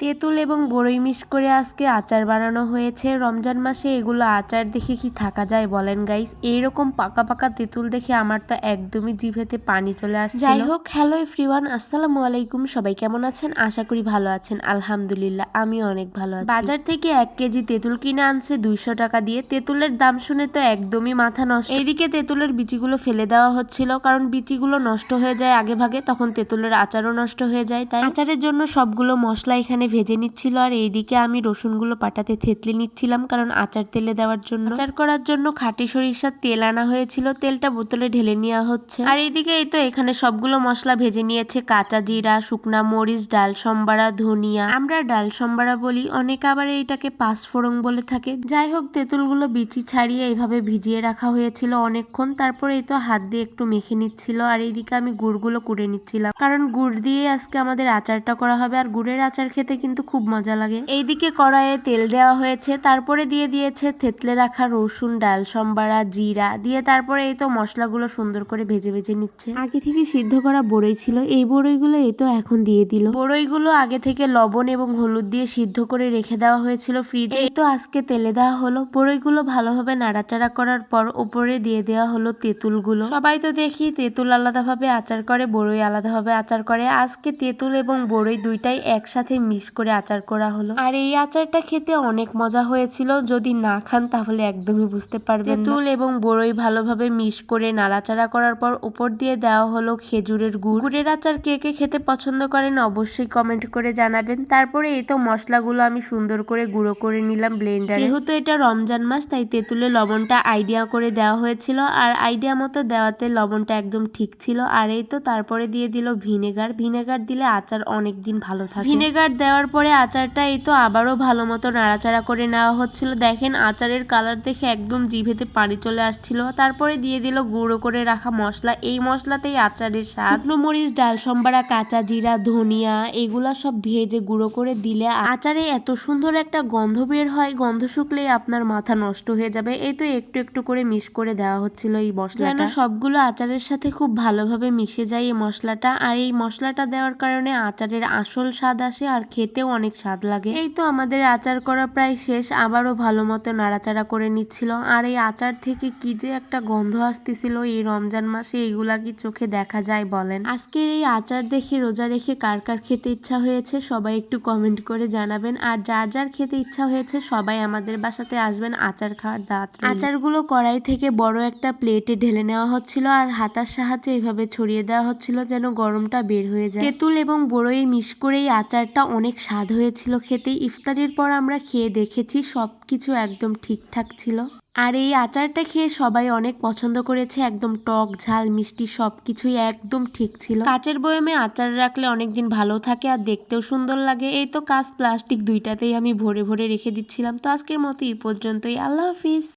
তেঁতুল এবং বড়ই মিশ করে আজকে আচার বানানো হয়েছে। রমজান মাসে এগুলো আচার দেখে কি থাকা যায় বলেন গাইস এইরকম পাকা পাকা তেঁতুল দেখে আমার তো একদমই জিভেতে পানি চলে আসছে যাই হোক হ্যালো এভরিওয়ান আসসালামু আলাইকুম। সবাই কেমন আছেন? আশা করি ভালো আছেন। আলহামদুলিল্লাহ আমি অনেক ভালো আছি। বাজার থেকে এক কেজি তেঁতুল কিনে আনছে দুইশো টাকা দিয়ে। তেঁতুলের দাম শুনে তো একদমই মাথা নষ্ট। এইদিকে তেঁতুলের বিচিগুলো ফেলে দেওয়া হচ্ছিল কারণ বিচিগুলো নষ্ট হয়ে যায় আগে ভাগে তখন তেঁতুলের আচারও নষ্ট হয়ে যায় তাই আচারের জন্য সবগুলো মশলা এখানে ভেজে নিচ্ছিল আর এইদিকে আমি রসুনগুলো পাটাতে থেতলে নিচ্ছিলাম কারণ আচার তেলে দেওয়ার জন্য। আচার করার জন্য খাঁটি সরিষার তেল আনা হয়েছিল, তেলটা বোতলে ঢেলে নেওয়া হচ্ছে। আর এইদিকে এই তো এখানে সবগুলো মশলা ভেজে নিয়েছে, কাঁচা জিরা, শুকনা মরিচ, ডাল সম্বারা ধনিয়া। আমরা ডাল সম্বারা বলি, অনেকে আবার এইটাকে পাঁচফোড়ন বলে থাকে। যাই হোক, তেঁতুলগুলো বিচি ছাড়িয়ে এইভাবে ভিজিয়ে রাখা হয়েছিল অনেকক্ষণ। তারপরে এই তো হাত দিয়ে একটু মেখে নিচ্ছিল আর এইদিকে আমি গুড়গুলো কুড়ে নিচ্ছিলাম। কারণ গুড় দিয়ে আজকে আমাদের আচারটা করা হবে আর গুড়ের আচার খেতে কিন্তু খুব মজা লাগে। এইদিকে কড়াইয়ে তেল দেওয়া হয়েছে, তারপরে দিয়ে দিয়েছে থেতলে রাখা রসুন, ডাল সম্বারা, জিরা, দিয়ে তারপরে এই তো মশলাগুলো সুন্দর করে ভেজে ভেজে নিচ্ছে। আগে থেকে সিদ্ধ করা বড়ই ছিল, এই বড়ইগুলো এই তো এখন দিয়ে দিল। বড়ইগুলো আগে থেকে লবণ এবং হলুদ দিয়ে সিদ্ধ করে রেখে দেওয়া হয়েছিল ফ্রিজে। এই তো আজকে তেলে দেওয়া হলো। বড়ইগুলো ভালোভাবে নাড়াচাড়া করার পর উপরে দিয়ে দেওয়া হলো তেঁতুলগুলো। সবাই তো দেখি তেঁতুল আলাদাভাবে আচার করে, বড়ই আলাদাভাবে আচার করে। আজকে তেঁতুল এবং বড়ই দুইটাই একসাথে মিক্স করে আচার করা হলো। আর এই আচারটা খেতে অনেক মজা হয়েছিল। যদি না খান, তাহলে একদমই বুঝতে পারবেন তেঁতুল এবং বড়ই ভালোভাবে মিশ করে নাড়াচাড়া করার পর উপর দিয়ে দেওয়া হলো খেজুরের গুড়। গুড়ের আচার কে কে খেতে পছন্দ করেন অবশ্যই কমেন্ট করে জানাবেন। তারপরে এই তো মশলাগুলো আমি সুন্দর করে গুঁড়ো করে নিলাম ব্লেন্ডারে। যেহেতু এটা রমজান মাস, তাই তেঁতুলে লবণটা আইডিয়া করে দেওয়া হয়েছিল। আর আইডিয়া মতো দেওয়াতে লবণটা একদম ঠিক ছিল। আর এই তো তারপরে দিয়ে দিল ভিনেগার। ভিনেগার দিলে আচার অনেক দিন ভালো থাকে। ভিনেগার দেওয়ার পরে আচারটা এই তো আবারও ভালো মতো নাড়াচাড়া করে নেওয়া হচ্ছিল। দেখেন আচারের কালার দেখে একদম জিভেতে পানি চলে আসছিল। তারপরে দিয়ে দিল গুঁড়ো করে রাখা মশলা। এই মশলাতেই আচারের স্বাদ। মরিচ, ডাল সম্বারা, কাঁচা জিরা, ধনিয়া, এগুলা সব ভেজে গুঁড়ো করে দিলে আচারে এত সুন্দর একটা গন্ধ বের হয়। গন্ধ শুকলেই আপনার মাথা নষ্ট হয়ে যাবে। এই তো একটু একটু করে মিশ করে দেওয়া হচ্ছিল এই মশলাটা। সবগুলো আচারের সাথে খুব ভালোভাবে মিশে যায় এই মশলাটা। আর এই মশলাটা দেওয়ার কারণে আচারের আসল স্বাদ আসে আর খেতেও অনেক স্বাদ লাগে। এই তো আমাদের আচার করা প্রায় শেষ। আবারও ভালো মতো নাড়াচাড়া করে নিচ্ছিল। আর এই আচার থেকে কি যে একটা গন্ধ আসতেছিল এই রমজান মাসে, এইগুলা কি চোখে দেখা যায় বলেন? আজকের এই আচার দেখে রোজা রেখে কার কার খেতে ইচ্ছা হয়েছে, সবাই একটু কমেন্ট করে জানাবেন। আর যার যার খেতে ইচ্ছা হয়েছে, সবাই আমাদের বাসাতে আসবেন আচার খাওয়ার দাঁত আচারগুলো কড়াই থেকে বড় একটা প্লেটে ঢেলে নেওয়া হচ্ছিল আর হাতার সাহায্যে এইভাবে ছড়িয়ে দেওয়া হচ্ছিল যেন গরমটা বের হয়ে যায়। তেঁতুল এবং বড়ই মিশ করে এই আচারটা অনেক স্বাদ হয়েছিল খেতে। ইফতারির পর আমরা খেয়ে দেখেছি সব কিছু একদম ঠিকঠাক ছিল। আর এই আচারটা খেয়ে সবাই অনেক পছন্দ করেছে। একদম টক, ঝাল, মিষ্টি সব কিছুই একদম ঠিক ছিল। কাচের বয়মে আচার রাখলে অনেকদিন ভালো থাকে আর দেখতেও সুন্দর লাগে। এই তো কাঁচ প্লাস্টিক দুইটাতেই আমি ভরে ভরে রেখে দিচ্ছিলাম। তো আজকের মতো এই পর্যন্তই। আল্লাহ হাফিজ।